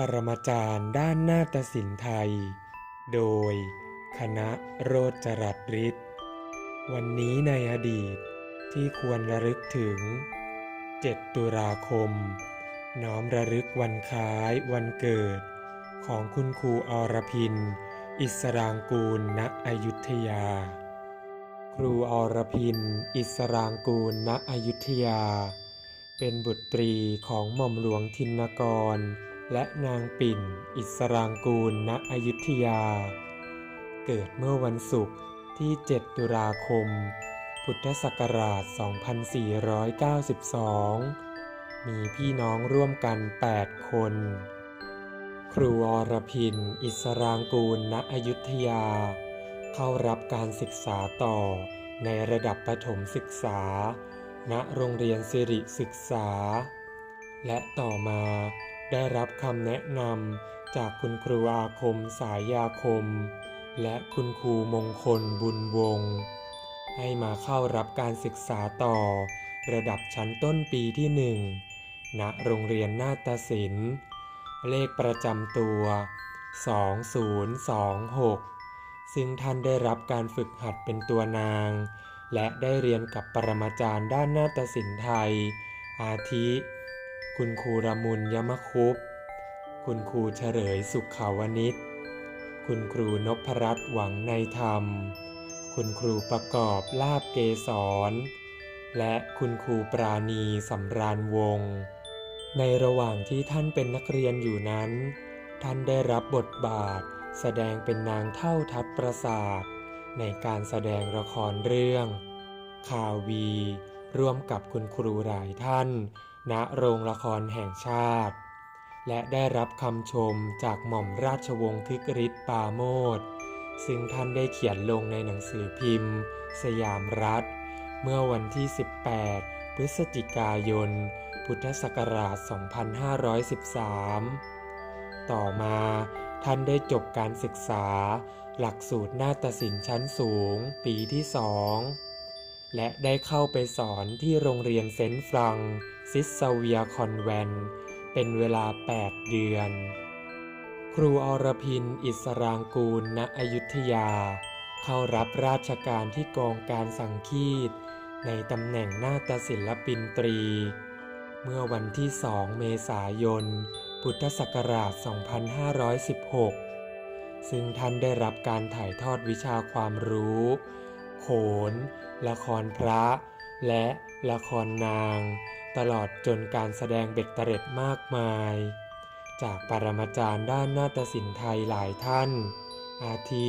ปรมาจารย์ด้านนาฏศิลป์ไทย โดยคณะโรจรัสฤทธิ์วันนี้ในอดีตที่ควรระลึกถึง 7 ตุลาคม น้อมระลึกวันคล้ายวันเกิด ของคุณครูอรพิน อิสรางกูล ณ อยุธยา ครูอรพิน อิสรางกูล ณ อยุธยา เป็นบุตรีของหม่อมหลวงทินกร และนางปิ่น อิสรางกูล ณ อยุธยา เกิดเมื่อวันศุกร์ที่ 7 ตุลาคม พุทธศักราช 2492 มีพี่น้องร่วมกัน 8 คน ครูอรพิน อิสรางกูล ณ อยุธยา เข้ารับการศึกษาต่อในระดับประถมศึกษา ณ โรงเรียนสิริศึกษา และต่อมา ได้รับคำแนะนำจากคุณครูอาคมสายยาคม และคุณครูมงคลบุญวงศ์ให้มาเข้ารับการศึกษาต่อ ระดับชั้นต้นปีที่หนึ่งณโรงเรียนนาฏศิลป์ เลขประจำตัว 2026 ซึ่งท่านได้รับการฝึกหัดเป็นตัวนาง และได้เรียนกับปรมาจารย์ด้านนาฏศิลป์ไทย อาทิ คุณครูรมุนยมคุปคุณครูเฉลยสุขขาวนิชคุณครูนพรัตน์หวังในธรรม คุณครูประกอบลาบเกษร และคุณครูปราณีสำราญวงศ์ในระหว่างที่ท่านเป็นนักเรียนอยู่นั้น ท่านได้รับบทบาท แสดงเป็นนางเท่าทัดประสาท ในการแสดงละครเรื่องคาวี ร่วมกับคุณครูหลายท่าน ณโรงละครแห่งชาติ และได้รับคำชมจากหม่อมราชวงศ์คึกฤทธิ์ปาโมทซึ่งท่านได้เขียนลงในหนังสือพิมพ์ สยามรัฐ เมื่อวันที่ 18 พฤศจิกายน พุทธศักราช 2513 ต่อมาท่านได้จบการศึกษา หลักสูตรนาฏศิลป์ชั้นสูง ปีที่สองและได้เข้าไปสอนที่โรงเรียนเซนต์ฟรัง ซิสเวียคอนแวนเป็นเวลา 8 เดือน ครูอรพินอิสรางกูล ณ อยุธยา เข้ารับราชการที่กองการสังคีต ในตำแหน่งนาฏศิลปินตรี เมื่อวันที่ 2 เมษายน พุทธศักราช 2516 ซึ่งท่านได้รับการถ่ายทอดวิชาความรู้ โขน ละครพระ และละครนาง ตลอดจนการแสดงเบ็ดเตร็ดมากมาย จากปรมาจารย์ด้านนาฏศิลป์ไทยหลายท่าน อาทิ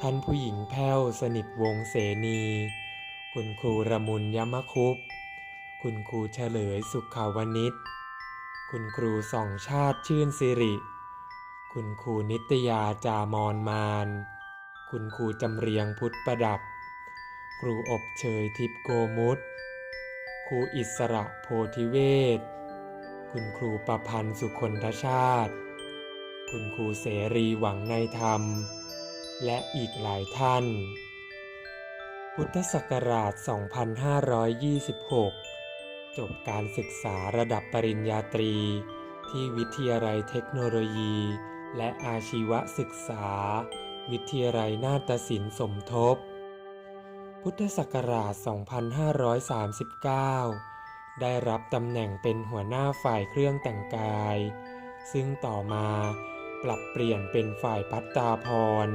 ท่านผู้หญิงแพ้วสนิทวงเสนี คุณครูระมุนยมคุป คุณครูเฉลยสุขขาวนิชคุณครูสองชาติชื่นสิริ คุณครูนิตยาจามอนมาน คุณครูจำเรียงพุทธประดับ ครูอบเชยทิพโกมุตครูอิสระโพธิเวศคุณครูประพันธ์สุคนทชาติ คุณครูเสรีหวังในธรรม และอีกหลายท่าน พุทธศักราช 2526 จบการศึกษาระดับปริญญาตรี ที่วิทยาลัยเทคโนโลยี และอาชีวศึกษา วิทยาลัยนาฏศิลป์สมทบ พุทธศักราช 2539 ได้รับตำแหน่งเป็นหัวหน้าฝ่ายเครื่องแต่งกาย ซึ่งต่อมาปรับเปลี่ยนเป็นฝ่ายพัตตาพร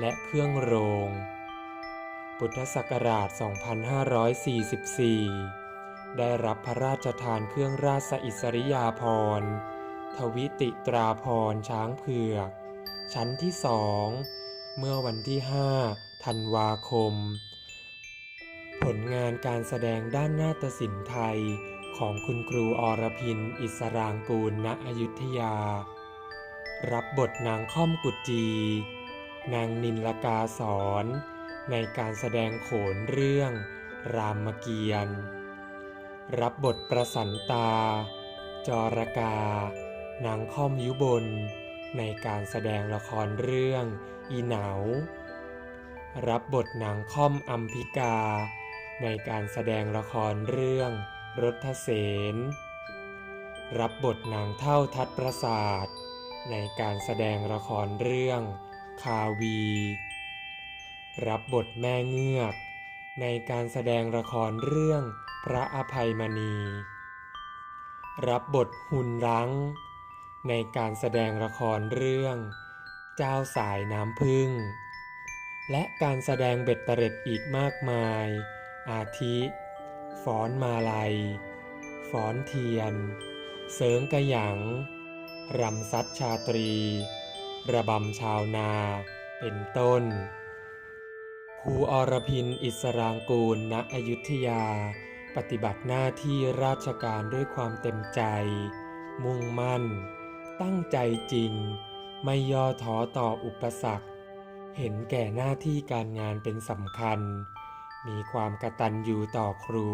และเครื่องโรง พุทธศักราช 2544 ได้รับพระราชทานเครื่องราชอิสริยาภรณ์ ทวิติตราพรช้างเผือก ชั้นที่สอง เมื่อวันที่ 5 ธันวาคม ผลงานการแสดงด้านนาฏศิลป์ไทยของคุณครูอรพิน อิสรางกูล ณ อยุธยา รับบทนางค่อมกุจี นางนินลกาสอนในการแสดงโขนเรื่อง รามเกียรติ์ รับบทประสันตา จรกา นางค่อมยุบล ในการแสดงละครเรื่อง อีเหนา รับบทนางค่อมอัมพิกา ในการแสดงละครเรื่องรถเสนรับบทนางเท่าทัดประสาท ในการแสดงละครเรื่อง คาวี รับบทแม่เงือก ในการแสดงละครเรื่องพระอภัยมณี รับบทหุนรังในการแสดงละครเรื่อง เจ้าสายน้ำพึ่ง และการแสดงเบ็ดเตร็ดอีกมากมาย อาทิฟ้อนมาลัยฟ้อนเทียน เสริงกระหยัง รำซัดชาตรี ระบำชาวนาเป็นต้นครูอรพินอิสรางกูลณอยุธยา ปฏิบัติหน้าที่ราชการด้วยความเต็มใจ มุ่งมั่น ตั้งใจจริง ไม่ย่อท้อต่ออุปสรรค เห็นแก่หน้าที่การงานเป็นสำคัญ มีความกตัญญูต่อครู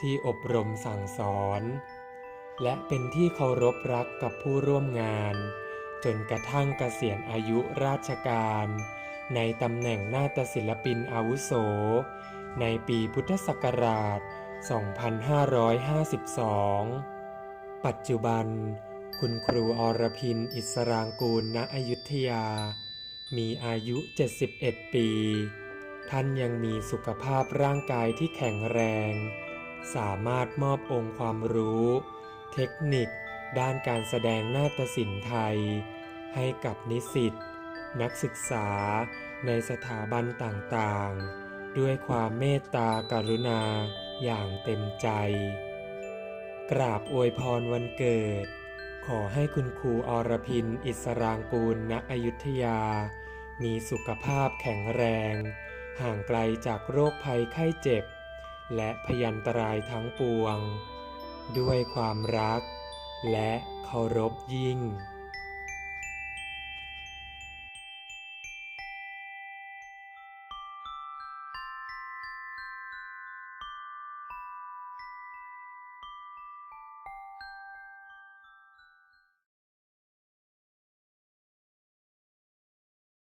ที่อบรมสั่งสอน และเป็นที่เคารพรักกับผู้ร่วมงาน จนกระทั่งเกษียณอายุราชการ ในตำแหน่งนาฏศิลปินอาวุโส ในปีพุทธศักราช 2552 ปัจจุบัน คุณครูอรพินอิสรางกูลณอยุธยา มีอายุ 71 ปี ท่านยังมีสุขภาพร่างกายที่แข็งแรง สามารถมอบองค์ความรู้ เทคนิค ด้านการแสดงนาฏศิลป์ไทย ให้กับนิสิตนักศึกษาในสถาบันต่างๆ ด้วยความเมตตากรุณาอย่างเต็มใจ กราบอวยพรวันเกิด ขอให้คุณครูอรพินอิสรางกูลณอยุธยา มีสุขภาพแข็งแรง ห่างไกลจากโรคภัยไข้เจ็บ และพยันตรายทั้งปวง ด้วยความรัก และเคารพยิ่ง